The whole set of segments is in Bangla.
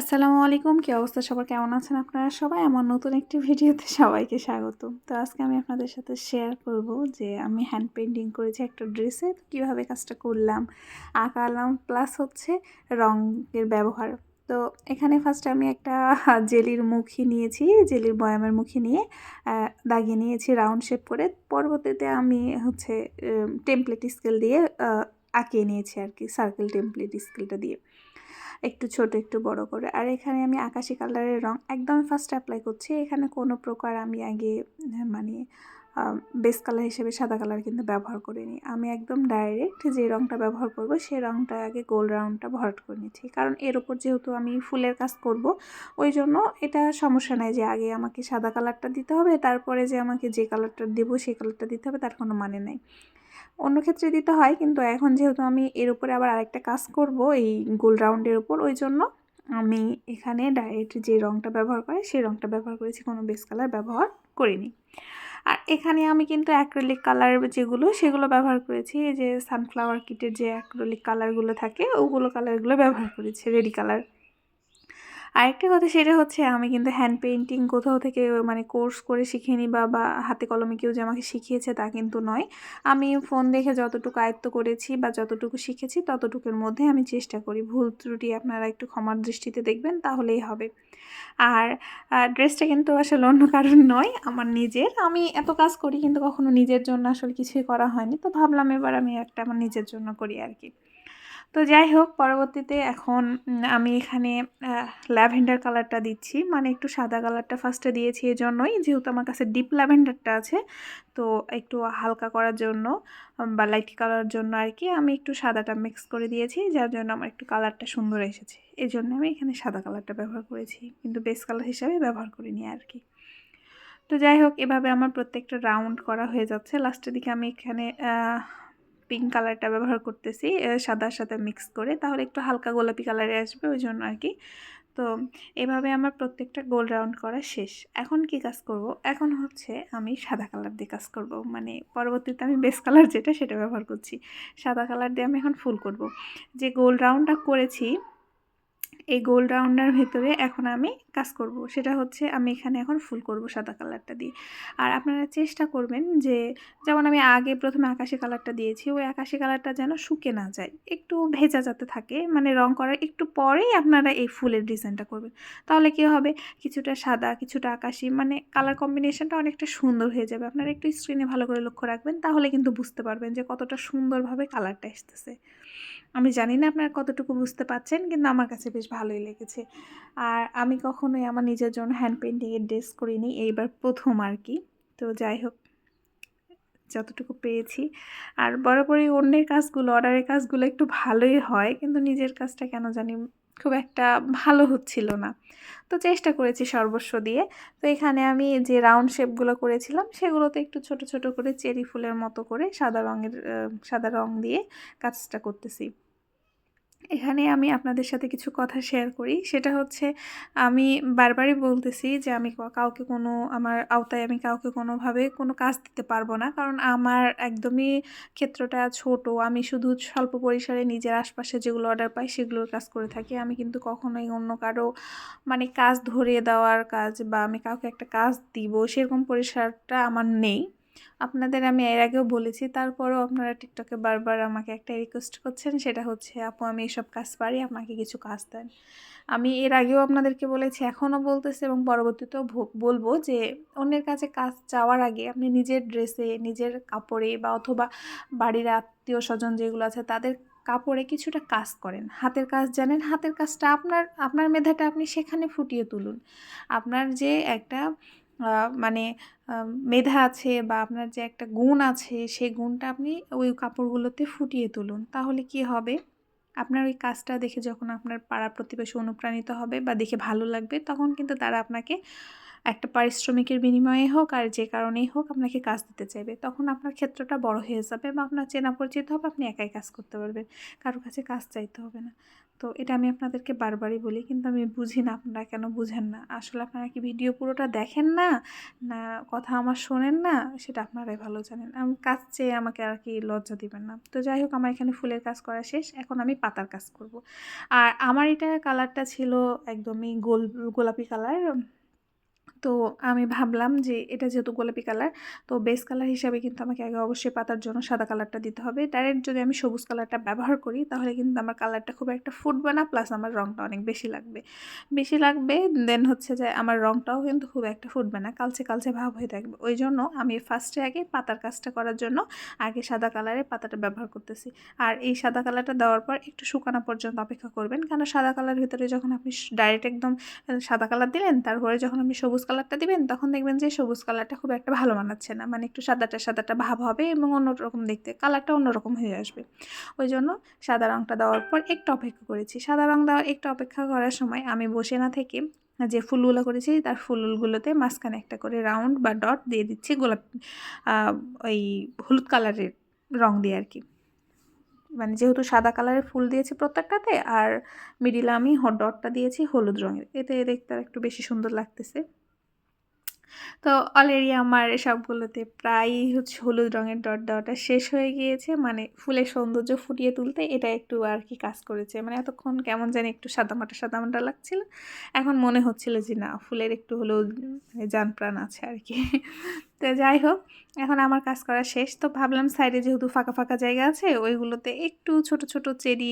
আসসালামু আলাইকুম, কী অবস্থা? সবার কেমন আছেন আপনারা? সবাই আমার নতুন একটি ভিডিওতে সবাইকে স্বাগত তো আজকে আমি আপনাদের সাথে শেয়ার করব যে আমি হ্যান্ড পেন্টিং করেছি একটা ড্রেসে কীভাবে কাজটা করলাম আঁকালাম প্লাস হচ্ছে রঙের ব্যবহার। তো এখানে ফার্স্ট আমি একটা জেলির মুখি নিয়েছি, জেলির বয়ামের মুখি নিয়ে দাগিয়ে নিয়েছি রাউন্ড শেপ করে। পরবর্তীতে আমি হচ্ছে টেমপ্লেট স্কেল দিয়ে আঁকিয়ে নিয়েছি আর কি সার্কেল টেমপ্লেট স্কেলটা দিয়ে। একটু ছোট, একটু বড় করে। আর এখানে আমি আকাশি কালারের রং একদম ফার্স্ট অ্যাপ্লাই করছি। এখানে কোনো প্রকার আমি আগে মানে বেস কালার হিসেবে সাদা কালার কিন্তু ব্যবহার করিনি। আমি একদম ডাইরেক্ট যে রঙটা ব্যবহার করব সেই রঙটা আগে গোল রাউন্ডটা ভরাট করে নিচ্ছি। কারণ এর ওপর যেহেতু আমি ফুলের কাজ করব, ওই জন্য এটা সমস্যা নাই যে আগে আমাকে সাদা কালারটা দিতে হবে, তারপরে যে আমাকে যে কালারটা দেবো সেই কালারটা দিতে হবে, তার কোনো মানে নেই। অন্য ক্ষেত্রে দিতে হয়, কিন্তু এখন যেহেতু আমি এর উপরে আবার আরেকটা কাজ করব, এই গোল রাউন্ডের উপর, ওই জন্য আমি এখানে ডাইরেক্ট যে রঙটা ব্যবহার করে, সেই রঙটা ব্যবহার করেছি, কোনো বেস কালার ব্যবহার করিনি। আর এখানে আমি কিন্তু অ্যাক্রেলিক কালার যেগুলো, সেগুলো ব্যবহার করেছি যে সানফ্লাওয়ার কিটের যে অ্যাক্রেলিক কালারগুলো থাকে, ওগুলো কালারগুলো ব্যবহার করেছি, রেডি কালার আরেকটা কথা সেটা হচ্ছে আমি কিন্তু হ্যান্ড পেন্টিং কোথাও থেকে মানে কোর্স করে শিখিনি বা বা হাতে কলমে কেউ যে আমাকে শিখিয়েছে তা কিন্তু নয়। আমি ফোন দেখে যতটুকু আয়ত্ত করেছি বা যতটুকু শিখেছি ততটুকুর মধ্যে আমি চেষ্টা করি। ভুল ত্রুটি আপনারা একটু ক্ষমার দৃষ্টিতে দেখবেন, তাহলেই হবে। আর ড্রেসটা কিন্তু আসলে অন্য কারণ নয়, আমার নিজের। আমি এত কাজ করি কিন্তু কখনো নিজের জন্য আসলে কিছুই করা হয়নি। তো ভাবলাম এবার আমি একটা আমার নিজের জন্য করি আর কি তো যাই হোক পরবর্তীতে এখন আমি এখানে ল্যাভেন্ডার কালারটা দিচ্ছি। মানে একটু সাদা কালারটা ফার্স্টে দিয়েছি এই জন্যই যেহেতু আমার কাছে ডিপ ল্যাভেন্ডারটা আছে, তো একটু হালকা করার জন্য বা লাইট কালার জন্য আর কি, আমি একটু সাদাটা মিক্স করে দিয়েছি, যার জন্য আমার একটু কালারটা সুন্দর এসেছে। এই জন্য আমি এখানে সাদা কালারটা ব্যবহার করেছি, কিন্তু বেস কালার হিসাবে ব্যবহার করিনি আর কি। তো যাই হোক এভাবে আমার প্রত্যেকটা রাউন্ড করা হয়ে যাচ্ছে। লাস্টের দিকে আমি এখানে পিঙ্ক কালারটা ব্যবহার করতেছি সাদার সাথে মিক্স করে। তাহলে একটু হালকা গোলাপি কালারে আসবে, ওই জন্য আর কি। তো এভাবে আমার প্রত্যেকটা গোল রাউন্ড করা শেষ। এখন কি কাজ করব? এখন হচ্ছে আমি সাদা কালার দিয়ে কাজ করব। মানে পরবর্তীতে আমি বেস কালার যেটা সেটা ব্যবহার করছি। সাদা কালার দিয়ে আমি এখন ফুল করব। যে গোল রাউন্ডটা করেছি এই গোল রাউন্ডার ভেতরে এখন আমি কাজ করব। সেটা হচ্ছে আমি এখানে এখন ফুল করব সাদা কালারটা দিয়ে। আর আপনারা চেষ্টা করবেন যে, যেমন আমি আগে প্রথমে আকাশি কালারটা দিয়েছি, ওই আকাশি কালারটা যেন শুকে না যায়। একটু ভেজা যাতে থাকে মানে রং করার একটু পরেই আপনারা এই ফুলের ডিজাইনটা করবেন। তাহলে কী হবে? কিছুটা সাদা, কিছুটা আকাশি মানে কালার কম্বিনেশনটা অনেকটা সুন্দর হয়ে যাবে। আপনারা একটু স্ক্রিনে ভালো করে লক্ষ্য রাখবেন, তাহলে কিন্তু বুঝতে পারবেন যে কতটা সুন্দরভাবে কালারটা এসতেছে আমি জানি না আপনারা কতটুকু বুঝতে পারছেন, কিন্তু আমার কাছে বেশ ভালোই লেগেছে। আর আমি কখনোই আমার নিজের জন্য হ্যান্ড পেন্টিংয়ের ড্রেস করিনি, এইবার প্রথম আর কি। তো যাই হোক, যতটুকু পেয়েছি। আর বরাবরই অন্যের কাজগুলো অর্ডারের কাজগুলো একটু ভালোই হয়, কিন্তু নিজের কাজটা কেন জানি খুব একটা ভালো হচ্ছিল না। তো চেষ্টা করেছি সর্বস্ব দিয়ে। তো এখানে আমি যে রাউন্ড শেপগুলো করেছিলাম, সেগুলোতে একটু ছোট ছোট করে চেরি ফুলের মতো করে সাদা রঙের সাদা রঙ দিয়ে কাজটা করতেছি। এখানে আমি আপনাদের সাথে কিছু কথা শেয়ার করি। সেটা হচ্ছে, আমি বারবারই বলতেছি যে আমি কাউকে কোনো, আমার আওতায় আমি কাউকে কোনোভাবে কোনো কাজ দিতে পারব না। কারণ আমার একদমই ক্ষেত্রটা ছোট। আমি শুধু স্বল্প পরিসরে নিজের আশপাশে যেগুলো অর্ডার পাই সেগুলোর কাজ করে থাকি। আমি কিন্তু কখনোই অন্য কারও মানে কাজ ধরিয়ে দেওয়ার কাজ বা আমি কাউকে একটা কাজ দিব সেরকম পরিসরটা আমার নেই। আপনাদের আমি এর আগেও বলেছি, তারপরও আপনারা টিকটকে বারবার আমাকে একটা রিকোয়েস্ট করছেন, সেটা হচ্ছে, আপু, আমি এসব কাজ পারি, আপনাকে কিছু কাজ দেন। আমি এর আগেও আপনাদেরকে বলেছি, এখনও বলতেছি এবং পরবর্তীতেও বলব যে, অন্যের কাছে কাজ চাওয়ার আগে আপনি নিজের ড্রেসে, নিজের কাপড়ে বা অথবা বাড়ির আত্মীয় স্বজন যেগুলো আছে, তাদের কাপড়ে কিছুটা কাজ করেন। হাতের কাজ জানেন, হাতের কাজটা আপনার আপনার মেধাটা আপনি সেখানে ফুটিয়ে তুলুন। আপনার যে একটা মানে মেধা আছে বা আপনার যে একটা গুণ আছে, সেই গুণটা আপনি ওই কাপড়গুলোতে ফুটিয়ে তুলুন। তাহলে কি হবে? আপনার ওই কাজটা দেখে যখন আপনার পাড়া প্রতিবেশী অনুপ্রাণিত হবে বা দেখে ভালো লাগবে, তখন কিন্তু তারা আপনাকে একটা পারিশ্রমিকের বিনিময়ে হোক আর যে কারণেই হোক আপনাকে কাজ দিতে চাইবে, তখন আপনার ক্ষেত্রটা বড় হয়ে যাবে বা আপনার চেনা পরিচিত হবে, আপনি একাই কাজ করতে পারবেন। কারোর কাছে কাজ চাইতে হবে না। তো এটা আমি আপনাদেরকে বারবারই বলি, কিন্তু আমি বুঝি না আপনারা কেন বুঝেন না। আসলে আপনারা কি ভিডিও পুরোটা দেখেন না? না কথা আমার শোনেন না? সেটা আপনারাই ভালো জানেন। আমি কাজ চেয়ে আমাকে আর কি লজ্জা দিবেন না। তো যাই হোক, আমার এখানে ফুলের কাজ করা শেষ। এখন আমি পাতার কাজ করব। আর আমার এটা কালারটা ছিল একদমই গোল, গোলাপি কালার তো আমি ভাবলাম যে এটা যেহেতু গোলাপি কালার, তো বেস কালার হিসাবে কিন্তু আমাকে আগে অবশ্যই পাতার জন্য সাদা কালারটা দিতে হবে। ডাইরেক্ট যদি আমি সবুজ কালারটা ব্যবহার করি, তাহলে কিন্তু আমার কালারটা খুব একটা ফুটবে না প্লাস আমার রঙটা অনেক বেশি লাগবে। বেশি লাগবে দেন হচ্ছে যে আমার রঙটাও কিন্তু খুব একটা ফুটবে না, কালচে কালচে ভাব হয়ে থাকবে। ওই জন্য আমি ফার্স্টে আগে পাতার কাজটা করার জন্য আগে সাদা কালারের পাতাটা ব্যবহার করতেছি। আর এই সাদা কালারটা দেওয়ার পর একটু শুকানো পর্যন্ত অপেক্ষা করবেন, কেন সাদা কালারের ভিতরে যখন আপনি ডাইরেক্ট একদম সাদা কালার দিলেন, তারপরে যখন আপনি সবুজ কালারটা দিবেন, তখন দেখবেন যে সবুজ কালারটা খুব একটা ভালো মানাচ্ছে না। মানে একটু সাদাটা সাদাটা ভাব হবে এবং অন্যরকম দেখতে কালারটা অন্যরকম হয়ে আসবে। ওই জন্য সাদা রঙটা দেওয়ার পর একটু অপেক্ষা করেছি। সাদা রঙ দেওয়ার একটু অপেক্ষা করার সময় আমি বসে না থেকে যে ফুলগুলো করেছি, তার ফুলগুলোতে মাঝখানে একটা করে রাউন্ড বা ডট দিয়ে দিচ্ছি, গোলাপ ওই হলুদ কালারের রং দিয়ে আর কি। মানে যেহেতু সাদা কালারের ফুল দিয়েছি প্রত্যেকটাতে, আর মিডিলে আমি ডটটা দিয়েছি হলুদ রঙের। এতে দেখতে আর একটু বেশি সুন্দর লাগতেছে। তো অলরেডি আমার সবগুলোতে প্রায়ই হচ্ছে হলুদ রঙের ডট দেওয়াটা শেষ হয়ে গিয়েছে। মানে ফুলের সৌন্দর্য ফুটিয়ে তুলতে এটা একটু আর কি কাজ করেছে। মানে এতক্ষণ কেমন জানি একটু সাদামাটা সাদামাটা লাগছিল। এখন মনে হচ্ছিল যে না, ফুলের একটু হলুদ মানে যান প্রাণ আছে আর কি। তো যাই হোক, এখন আমার কাজ করা শেষ। তো ভাবলাম সাইডে যেহেতু ফাঁকা ফাঁকা জায়গা আছে, ওইগুলোতে একটু ছোট ছোট চেরি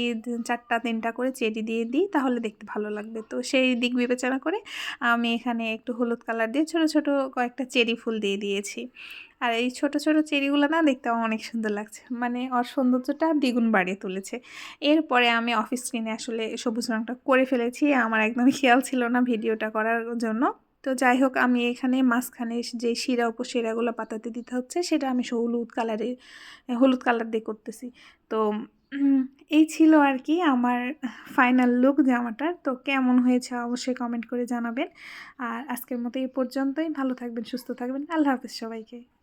চারটা তিনটা করে চেরি দিয়ে দিই, তাহলে দেখতে ভালো লাগবে। তো সেই দিক বিবেচনা করে আমি এখানে একটু হলুদ কালার দিয়ে ছোট ছোট কয়েকটা চেরি ফুল দিয়ে দিয়েছি। আর এই ছোট ছোট চেরিগুলো না দেখতে অনেক সুন্দর লাগছে। মানে ওর সৌন্দর্যটা দ্বিগুণ বাড়িয়ে তুলেছে। এরপরে আমি অফিস স্ক্রিনে আসলে সবুজ রঙটা করে ফেলেছি। আমার একদম খেয়াল ছিল না ভিডিওটা করার জন্য। তো যাই হোক, আমি এখানে মাঝখানে যে শিরা উপশিরাগুলো পাতাতে দিতে হচ্ছে, সেটা আমি হলুদ কালারে হলুদ কালার দিয়ে করতেছি। তো এই ছিল আর কি আমার ফাইনাল লুক জামাটার। তো কেমন হয়েছে অবশ্যই কমেন্ট করে জানাবেন। আর আজকের মতো এই পর্যন্তই। ভালো থাকবেন, সুস্থ থাকবেন। আল্লাহ হাফিজ সবাইকে।